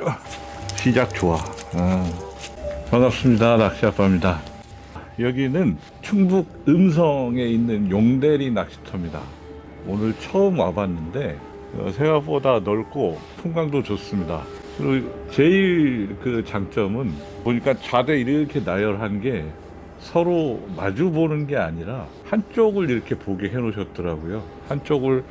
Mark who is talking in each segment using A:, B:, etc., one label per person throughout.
A: 어, 시작 좋아. 아. 반갑습니다. 낚시 아빠입니다. 여기는 충북 음성에 있는 용대리 낚시터입니다. 오늘 처음 와봤는데 어, 생각보다 넓고 풍광도 좋습니다. 그리고 제일 그 장점은 보니까 좌대 이렇게 나열한 게 서로 마주 보는 게 아니라 한쪽을 이렇게 보게 해 놓으셨더라고요. 한쪽을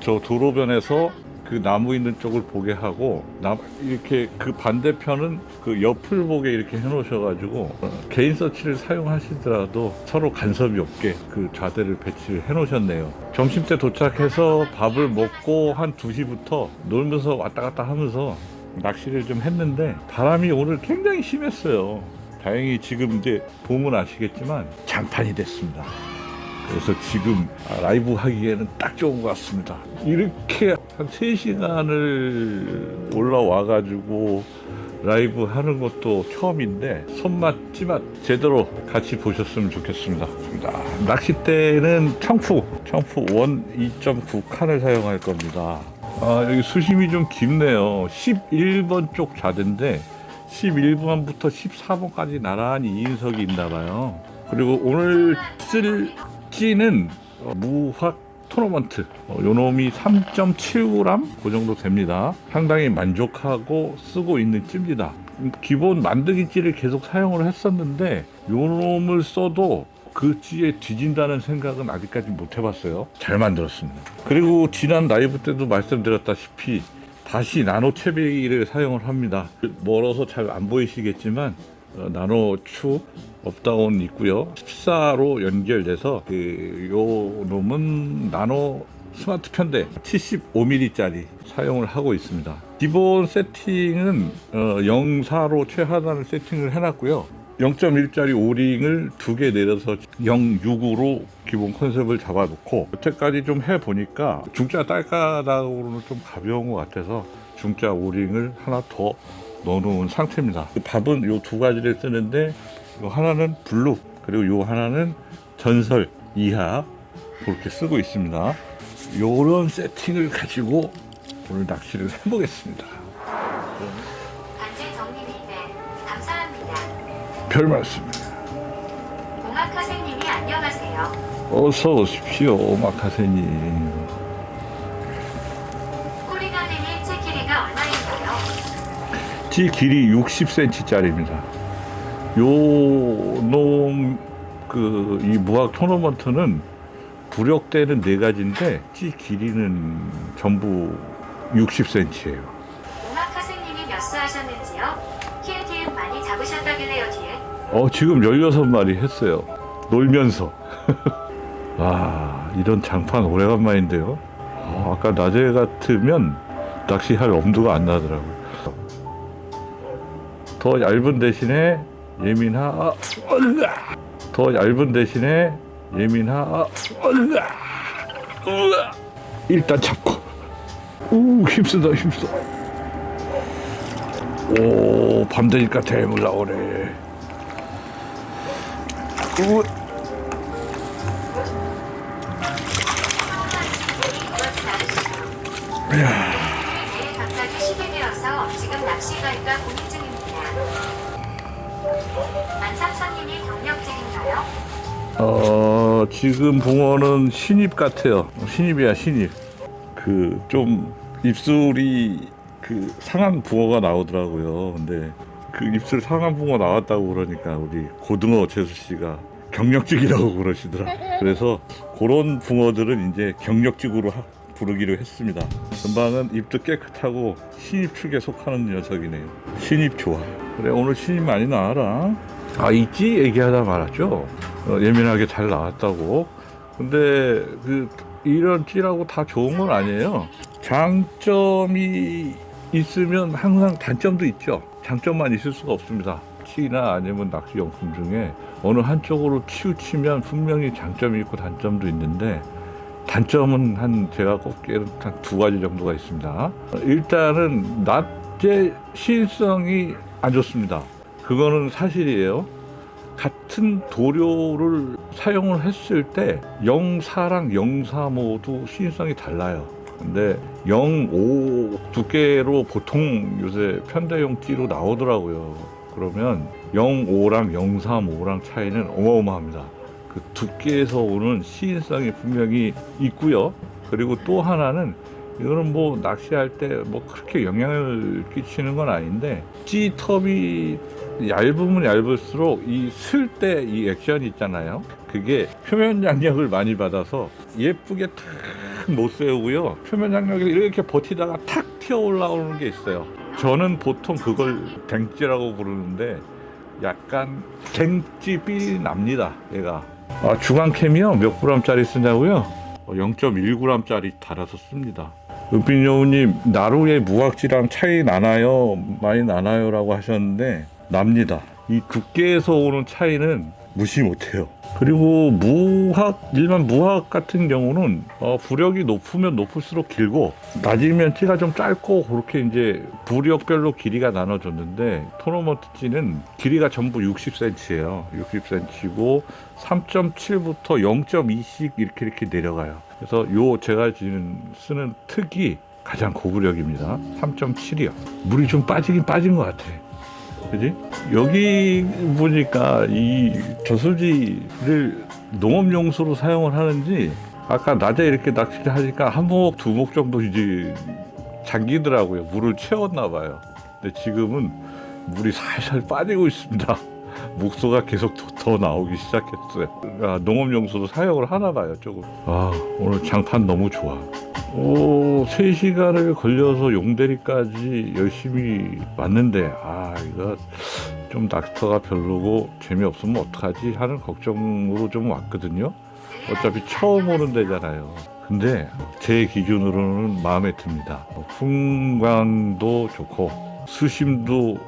A: 저 도로변에서 그 나무 있는 쪽을 보게 하고 나 이렇게 그 반대편은 그 옆을 보게 이렇게 해 놓으셔가지고 어, 개인 서치를 사용하시더라도 서로 간섭이 없게 그 좌대를 배치를 해 놓으셨네요. 점심 때 도착해서 밥을 먹고 한 2시부터 놀면서 왔다 갔다 하면서 낚시를 좀 했는데 바람이 오늘 굉장히 심했어요. 다행히 지금 이제 보면 아시겠지만 장판이 됐습니다. 그래서 지금 라이브 하기에는 딱 좋은 것 같습니다. 이렇게 한 3시간을 올라와가지고 라이브 하는 것도 처음인데 손맛 찌맛 제대로 같이 보셨으면 좋겠습니다. 자, 낚싯대는 청푸, 청푸 원 2.9 칸을 사용할 겁니다. 아, 여기 수심이 좀 깊네요. 11번 쪽 자대인데 11번부터 14번까지 나란히 2인석이 있나 봐요. 그리고 오늘 쓸 찌는 어, 무확 토너먼트 어, 요 놈이 3.7g 그 정도 됩니다. 상당히 만족하고 쓰고 있는 찌입니다. 음, 기본 만드기 찌를 계속 사용을 했었는데 요 놈을 써도 그 찌에 뒤진다는 생각은 아직까지 못 해봤어요. 잘 만들었습니다. 그리고 지난 라이브 때도 말씀드렸다시피 다시 나노 채비를 사용을 합니다. 멀어서 잘 안 보이시겠지만 어, 나노 추 업다운 있고요. 14로 연결돼서 그, 요 놈은 나노 스마트 편대 75mm짜리 사용을 하고 있습니다. 기본 세팅은 어, 0.4로 최하단을 세팅을 해놨고요. 0.1짜리 오링을 두 개 내려서 0.6으로 기본 컨셉을 잡아놓고 여태까지 좀 해보니까 중짜 딸까닥으로는 좀 가벼운 것 같아서 중짜 오링을 하나 더 넣어놓은 상태입니다. 그 밥은 요 두 가지를 쓰는데 요 하나는 블루 그리고 요 하나는 전설 이하 그렇게 쓰고 있습니다. 요런 세팅을 가지고 오늘 낚시를 해보겠습니다. 별 말씀.
B: 오마카세님이 안녕하세요.
A: 어서 오십시오, 마카세님.
B: 코리가님이 제 길이가 얼마인가요?
A: 지 길이 60cm짜리입니다. 요놈 그 이 무학 토너먼트는 부력대는 네 가지인데 지 길이는 전부 60cm예요.
B: 오마카세님이 몇 수 하셨는지요? 키읔키읔 많이 잡으셨다길래요 뒤에.
A: 어 지금 16마리 했어요. 놀면서. 와 이런 장판 오래간만인데요. 어, 아까 낮에 같으면 낚시할 엄두가 안 나더라고요. 더 얇은 대신에 예민하 아! 더 얇은 대신에 예민하 아! 일단 잡고 우 힘쓰다 힘써 오밤 되니까 대물 나오네 우
B: 다르시죠? 내일 갑자기 쉬게 되어서 지금 낚시 갈까 고민 중입니다.
A: 어, 지금 붕어는 신입 같아요. 신입이야, 신입. 그, 좀, 입술이, 그, 상한 붕어가 나오더라고요. 근데, 그 입술 상한 붕어 나왔다고 그러니까, 우리 고등어 재수 씨가 경력직이라고 그러시더라. 그래서, 그런 붕어들은 이제 경력직으로 하- 부르기로 했습니다. 금방은 입도 깨끗하고, 신입 축에 속하는 녀석이네요. 신입 좋아. 그래, 오늘 신입 많이 나와라. 아, 있지? 얘기하다 말았죠. 어, 예민하게 잘 나왔다고. 근데 그 이런 찌라고 다 좋은 건 아니에요. 장점이 있으면 항상 단점도 있죠. 장점만 있을 수가 없습니다. 찌나 아니면 낚시 용품 중에 어느 한쪽으로 치우치면 분명히 장점이 있고 단점도 있는데 단점은 한 제가 꼽기에는 한 두 가지 정도가 있습니다. 어, 일단은 낮제 시인성이 안 좋습니다. 그거는 사실이에요. 같은 도료를 사용을 했을 때 04랑 04 모두 시인성이 달라요. 근데 0.5 두께로 보통 요새 편대용 띠로 나오더라고요. 그러면 0.5랑 0.35랑 차이는 어마어마합니다. 그 두께에서 오는 시인성이 분명히 있고요. 그리고 또 하나는 이거는 뭐 낚시할 때 뭐 그렇게 영향을 끼치는 건 아닌데 찌톱이 얇으면 얇을수록 이 쓸 때 이 액션이 있잖아요. 그게 표면 장력을 많이 받아서 예쁘게 탁못 세우고요. 표면 장력을 이렇게 버티다가 탁 튀어 올라오는 게 있어요. 저는 보통 그걸 댕찌라고 부르는데 약간 댕찌삘이 납니다. 얘가. 아, 주간캠이요? 몇 g짜리 쓰냐고요? 0.1g짜리 달아서 씁니다. 은빈여우님 나루의 무악지랑 차이 나나요? 많이 나나요?라고 하셨는데 납니다. 이 두께에서 오는 차이는 무시 못해요. 그리고 무학 일반 무학 같은 경우는 어, 부력이 높으면 높을수록 길고 낮으면 찌가 좀 짧고 그렇게 이제 부력별로 길이가 나눠졌는데 토너먼트 찌는 길이가 전부 60cm예요. 60cm고 3.7부터 0.2씩 이렇게 이렇게 내려가요. 그래서 요 제가 지금 쓰는 특이 가장 고부력입니다. 3.7이요. 물이 좀 빠지긴 빠진 것 같아. 그지? 여기 보니까 이 저수지를 농업용수로 사용을 하는지 아까 낮에 이렇게 낚시를 하니까 한 목, 두 목 정도 이제 잠기더라고요. 물을 채웠나 봐요. 근데 지금은 물이 살살 빠지고 있습니다. 목소가 계속 더, 더 나오기 시작했어요. 아, 농업용수로 사용을 하나 봐요, 조금. 아, 오늘 장판 너무 좋아. 오, 3시간을 걸려서 용대리까지 열심히 왔는데, 아, 이거 좀 낚시터가 별로고 재미없으면 어떡하지 하는 걱정으로 좀 왔거든요. 어차피 처음 오는 데잖아요. 근데 제 기준으로는 마음에 듭니다. 풍광도 좋고, 수심도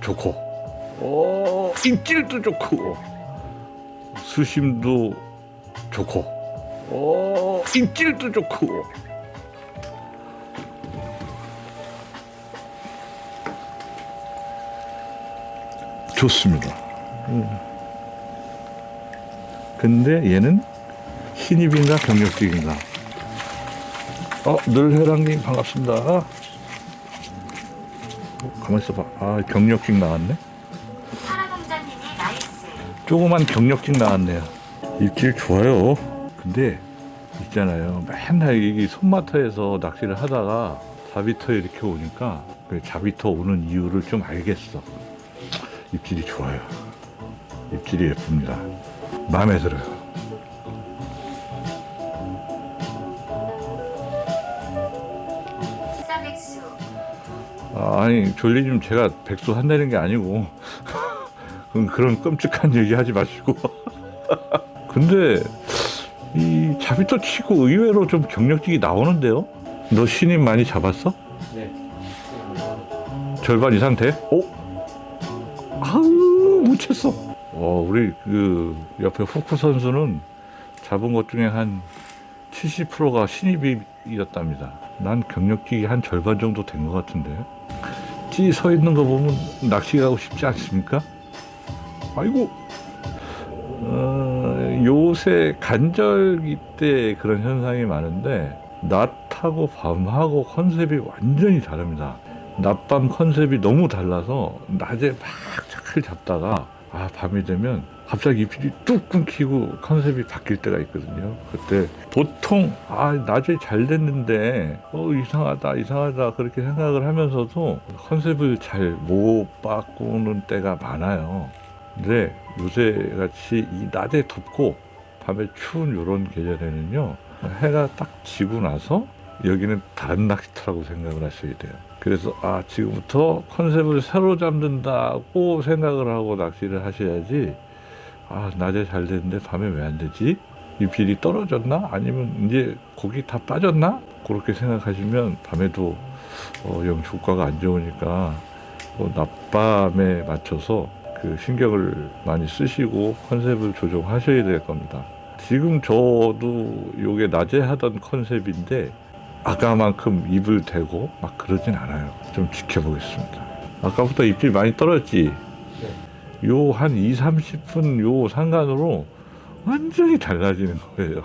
A: 좋고, 어, 입질도 좋고, 수심도 좋고, 어, 입질도 좋고, 좋습니다. 음. 근데 얘는 신입인가 경력직인가? 어, 늘해랑님 반갑습니다. 어, 가만 있어봐. 아, 경력직 나왔네. 조그만 경력직 나왔네요. 입질 좋아요. 근데 있잖아요. 맨날 이 손마터에서 낚시를 하다가 자비터에 이렇게 오니까 그 자비터 오는 이유를 좀 알겠어. 입질이 좋아요. 입질이 예쁩니다. 마음에 들어요. 아, 아니 졸리님 제가 백수 한다는 게 아니고 그런- 그런 끔찍한 얘기 하지 마시고 근데 이 자비터 치고 의외로 좀 경력직이 나오는데요 너 신입 많이 잡았어?
C: 네.
A: 절반 이상 돼? 오? 아우 묻혔어 어, 우리 그 옆에 후쿠 선수는 잡은 것 중에 한 70%가 신입이었답니다. 난 경력직이 한 절반 정도 된 것 같은데. 찌서 있는 거 보면 낚시 가고 싶지 않습니까? 아이고. 어, 요새 간절기 때 그런 현상이 많은데 낮하고 밤하고 컨셉이 완전히 다릅니다. 낮밤 컨셉이 너무 달라서 낮에 막 차크를 잡다가 아 밤이 되면 갑자기 입질이 뚝 끊기고 컨셉이 바뀔 때가 있거든요. 그때 보통 아 낮에 잘 됐는데 어 이상하다 이상하다 그렇게 생각을 하면서도 컨셉을 잘 못 바꾸는 때가 많아요. 근데 요새 같이 이 낮에 덥고 밤에 추운 이런 계절에는요 해가 딱 지고 나서 여기는 다른 낚시터라고 생각을 하셔야 돼요. 그래서 아 지금부터 컨셉을 새로 잡는다고 생각을 하고 낚시를 하셔야지 아 낮에 잘 됐는데 밤에 왜 안 되지? 입질이 떨어졌나? 아니면 이제 고기 다 빠졌나? 그렇게 생각하시면 밤에도 어, 영 효과가 안 좋으니까 뭐 낮밤에 맞춰서 그 신경을 많이 쓰시고 컨셉을 조정하셔야 될 겁니다. 지금 저도 요게 낮에 하던 컨셉인데 아까만큼 입을 대고 막 그러진 않아요. 좀 지켜보겠습니다. 아까부터 입질 많이 떨었지? 요 한 2, 30분 요 상간으로 완전히 달라지는 거예요.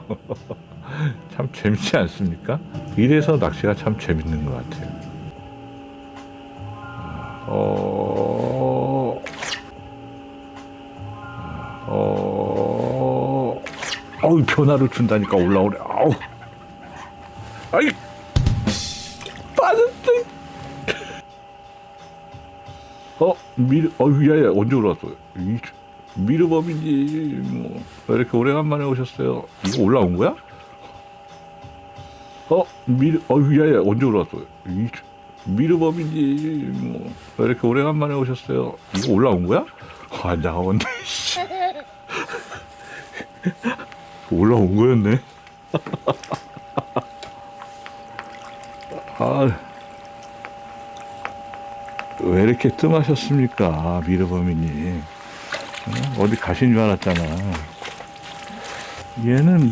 A: 참 재밌지 않습니까? 이래서 낚시가 참 재밌는 것 같아요. 어, 어우, 변화를 준다니까 올라오래. 아우, 아이, 빠졌다. 어, 미르, 어휴, 야, 야, 언제 올라왔어요? 이, 미르범이지, 뭐, 왜 이렇게 오래간만에 오셨어요? 이거 올라온 거야? 어, 미르, 어휴, 야, 야, 언제 올라왔어요? 이, 미르범이지, 뭐, 왜 이렇게 오래간만에 오셨어요? 이거 올라온 거야? 아, 나온데, 씨. 올라온 거였네. 아, 왜 이렇게 뜸하셨습니까, 미르범이님? 어? 어디 가신 줄 알았잖아. 얘는,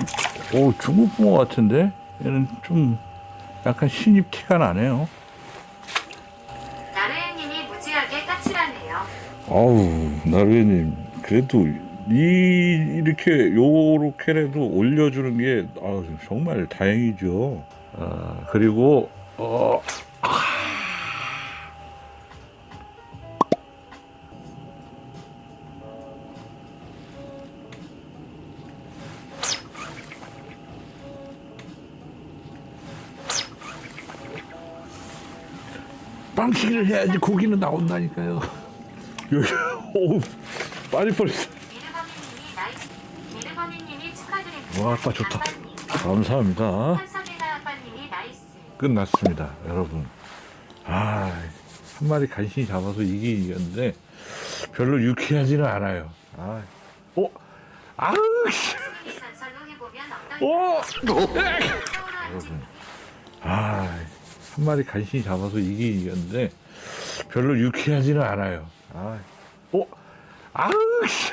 A: 오, 중국 붕어 같은데? 얘는 좀 약간 신입 티가 나네요.
B: 나르해님이 무지하게 까칠하네요.
A: 아우, 나루에님, 그래도 이, 이렇게 요렇게라도 올려주는 게, 아 정말 다행이죠. 아, 그리고, 어, 빵치기를 해야지 고기는 나온다니까요. 여기, 오, 빠질 뻔했어.
B: 미르버니님이 나이스. 미르버니님이 축하드립니다.
A: 와, 아빠 좋다. 감사합니다. 끝났습니다, 여러분. 아, 한 마리 간신히 잡아서 이긴 이겼는데 별로 유쾌하지는 않아요. 아, 어, 아우,
B: 엉덩이
A: 어,
B: 서울로 앉은
A: 아, 한 마리 간신히 잡아서 이긴 이겼는데 별로 유쾌하지는 않아요. 아, 어, 아우, 씨.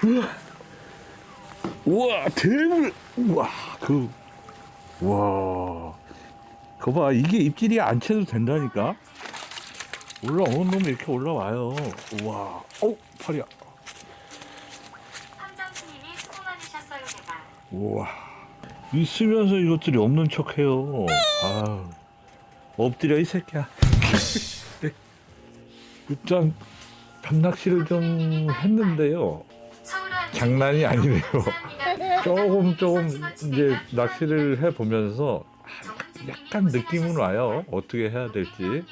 B: 고생하셨습니다.
A: 우와, 대물, 우와, 그, 와, 거 봐, 이게 입질이 안 채도 된다니까. 올라오는 놈이 이렇게 올라와요. 우와, 어, 팔이야.
B: 함정수님이 수고 많으셨어요 제가.
A: 우와, 있으면서 이것들이 없는 척해요. 아, 엎드려 이 새끼야. 일단 밤낚시를 좀 했는데요. 장난이 아니네요. 조금 조금 이제 낚시를 해 보면서 약간 느낌은 와요. 어떻게 해야 될지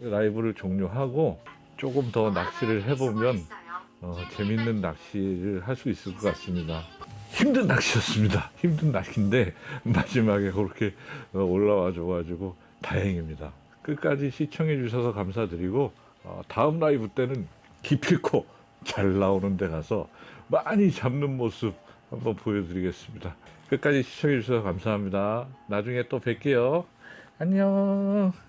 A: 라이브를 종료하고 조금 더 낚시를 해보면 어, 재밌는 낚시를 할 수 있을 것 같습니다. 힘든 낚시였습니다. 힘든 낚시인데 마지막에 그렇게 어, 올라와 줘가지고 다행입니다. 끝까지 시청해 주셔서 감사드리고 어, 다음 라이브 때는 기필코 잘 나오는 데 가서 많이 잡는 모습 한번 보여드리겠습니다. 끝까지 시청해 주셔서 감사합니다. 나중에 또 뵐게요. 안녕.